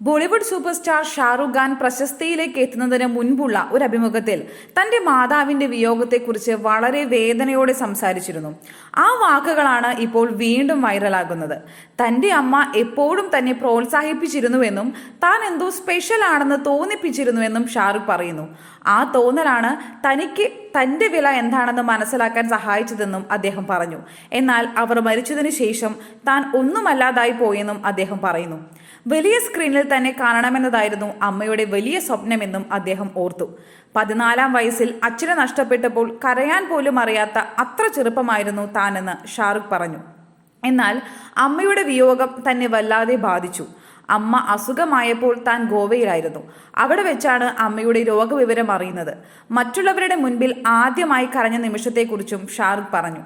Bollywood super star Shahrukh Khan പ്രശസ്തിയിലേക്ക് എത്തുന്നതിന് മുൻപുള്ള ഒരു അഭിമുഖത്തിൽ തന്റെ മാതാവിന്റെ വിയോഗത്തെക്കുറിച്ച് വളരെ വേദനയോടെ സംസാരിച്ചിരുന്നു. ആ വാക്കുകളാണ് ഇപ്പോൾ വീണ്ടും വൈറലാകുന്നത്. തന്റെ അമ്മ എപ്പോഴും തന്നെ പ്രോത്സാഹിപ്പിച്ചിരുന്നുവെന്നും താൻ എന്തോ സ്പെഷ്യൽ ആണെന്ന് തോന്നിപ്പിച്ചിരുന്നുവെന്നും ഷാറുഖ് പറയുന്നു. ആ തോന്നലാണ് തനിക്ക് തന്റെ വില എന്താണെന്ന് മനസ്സിലാക്കാൻ സഹായിച്ചതെന്നും അദ്ദേഹം പറഞ്ഞു. എന്നാൽ അവർ മരിച്ചതിനു ശേഷം താൻ ഒന്നുമല്ലാതായി പോയെന്നും അദ്ദേഹം പറയുന്നു. വലിയ സ്ക്രീനിൽ തന്നെ കാണണമെന്നതായിരുന്നു അമ്മയുടെ വലിയ സ്വപ്നമെന്നും അദ്ദേഹം ഓർത്തു. പതിനാലാം വയസ്സിൽ അച്ഛനെ നഷ്ടപ്പെട്ടപ്പോൾ കരയാൻ പോലും അറിയാത്ത അത്ര ചെറുപ്പമായിരുന്നു താനെന്ന് ഷാറുഖ് പറഞ്ഞു. എന്നാൽ അമ്മയുടെ വിയോഗം തന്നെ വല്ലാതെ ബാധിച്ചു. അമ്മ അസുഖമായപ്പോൾ താൻ ഗോവയിലായിരുന്നു. അവിടെ വെച്ചാണ് അമ്മയുടെ രോഗവിവരം അറിയുന്നത്. മറ്റുള്ളവരുടെ മുൻപിൽ ആദ്യമായി കരഞ്ഞ നിമിഷത്തെക്കുറിച്ചും ഷാറുഖ് പറഞ്ഞു.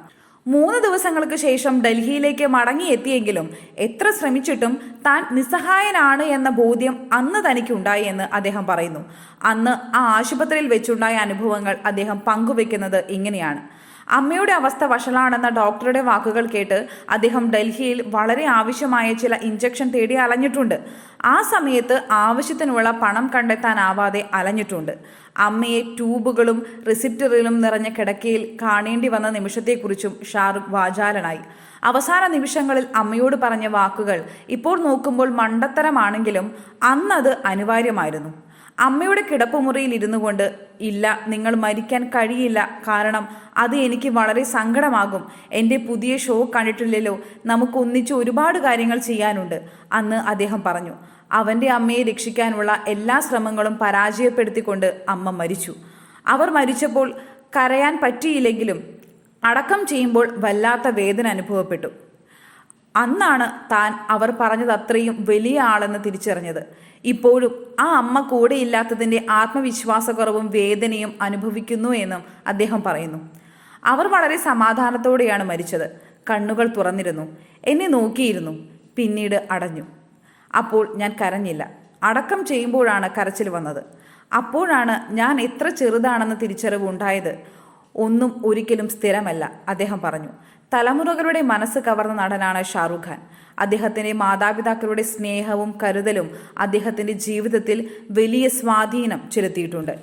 മൂന്ന് ദിവസങ്ങൾക്ക് ശേഷം ഡൽഹിയിലേക്ക് മടങ്ങിയെത്തിയെങ്കിലും എത്ര ശ്രമിച്ചിട്ടും താൻ നിസ്സഹായനാണ് എന്ന ബോധ്യം അന്ന് തനിക്കുണ്ടായി എന്ന് അദ്ദേഹം പറയുന്നു. അന്ന് ആ ആശുപത്രിയിൽ വെച്ചുണ്ടായ അനുഭവങ്ങൾ അദ്ദേഹം പങ്കുവെക്കുന്നത് ഇങ്ങനെയാണ്. അമ്മയുടെ അവസ്ഥ വഷളാണെന്ന ഡോക്ടറുടെ വാക്കുകൾ കേട്ട് അദ്ദേഹം ഡൽഹിയിൽ വളരെ ആവശ്യമായ ചില ഇഞ്ചക്ഷൻ തേടി അലഞ്ഞിട്ടുണ്ട്. ആ സമയത്ത് ആവശ്യത്തിനുള്ള പണം കണ്ടെത്താനാവാതെ അലഞ്ഞിട്ടുണ്ട്. അമ്മയെ ട്യൂബുകളും റിസിപ്റ്ററിലും നിറഞ്ഞ കിടക്കയിൽ കാണേണ്ടി വന്ന നിമിഷത്തെക്കുറിച്ചും ഷാറുഖ് വാചാലനായി. അവസാന നിമിഷങ്ങളിൽ അമ്മയോട് പറഞ്ഞ വാക്കുകൾ ഇപ്പോൾ നോക്കുമ്പോൾ മണ്ടത്തരമാണെങ്കിലും അന്നത് അനിവാര്യമായിരുന്നു. അമ്മയുടെ കിടപ്പുമുറിയിൽ ഇരുന്നു കൊണ്ട് ഇല്ല നിങ്ങൾ മരിക്കാൻ കഴിയില്ല കാരണം അത് എനിക്ക് വളരെ സങ്കടമാകും. എന്റെ പുതിയ ഷോ കണ്ടിട്ടില്ലല്ലോ നമുക്ക് ഒന്നിച്ച് ഒരുപാട് കാര്യങ്ങൾ ചെയ്യാനുണ്ട് അന്ന് അദ്ദേഹം പറഞ്ഞു. അവന്റെ അമ്മയെ രക്ഷിക്കാനുള്ള എല്ലാ ശ്രമങ്ങളും പരാജയപ്പെടുത്തിക്കൊണ്ട് അമ്മ മരിച്ചു. അവർ മരിച്ചപ്പോൾ കരയാൻ പറ്റിയില്ലെങ്കിലും അടക്കം ചെയ്യുമ്പോൾ വല്ലാത്ത വേദന അനുഭവപ്പെട്ടു. അന്നാണ് താൻ അവർ പറഞ്ഞത് അത്രയും വലിയ ആളെന്ന് തിരിച്ചറിഞ്ഞത്. ഇപ്പോഴും ആ അമ്മ കൂടെയില്ലാത്തതിന്റെ ആത്മവിശ്വാസക്കുറവും വേദനയും അനുഭവിക്കുന്നു എന്നും അദ്ദേഹം പറയുന്നു. അവർ വളരെ സമാധാനത്തോടെയാണ് മരിച്ചത്. കണ്ണുകൾ തുറന്നിരുന്നു. എന്നെ നോക്കിയിരുന്നു. പിന്നീട് അടഞ്ഞു. അപ്പോൾ ഞാൻ കരഞ്ഞില്ല. അടക്കം ചെയ്യുമ്പോഴാണ് കരച്ചിൽ വന്നത്. അപ്പോഴാണ് ഞാൻ എത്ര ചെറുതാണെന്ന് തിരിച്ചറിവ് ഉണ്ടായത്. ഒന്നും ഒരിക്കലും സ്ഥിരമല്ല അദ്ദേഹം പറഞ്ഞു. തലമുറകളുടെ മനസ്സ് കവർന്ന നടനാണ് ഷാറുഖ് ഖാൻ. അദ്ദേഹത്തിന്റെ മാതാപിതാക്കളുടെ സ്നേഹവും കരുതലും അദ്ദേഹത്തിന്റെ ജീവിതത്തിൽ വലിയ സ്വാധീനം ചെലുത്തിയിട്ടുണ്ട്.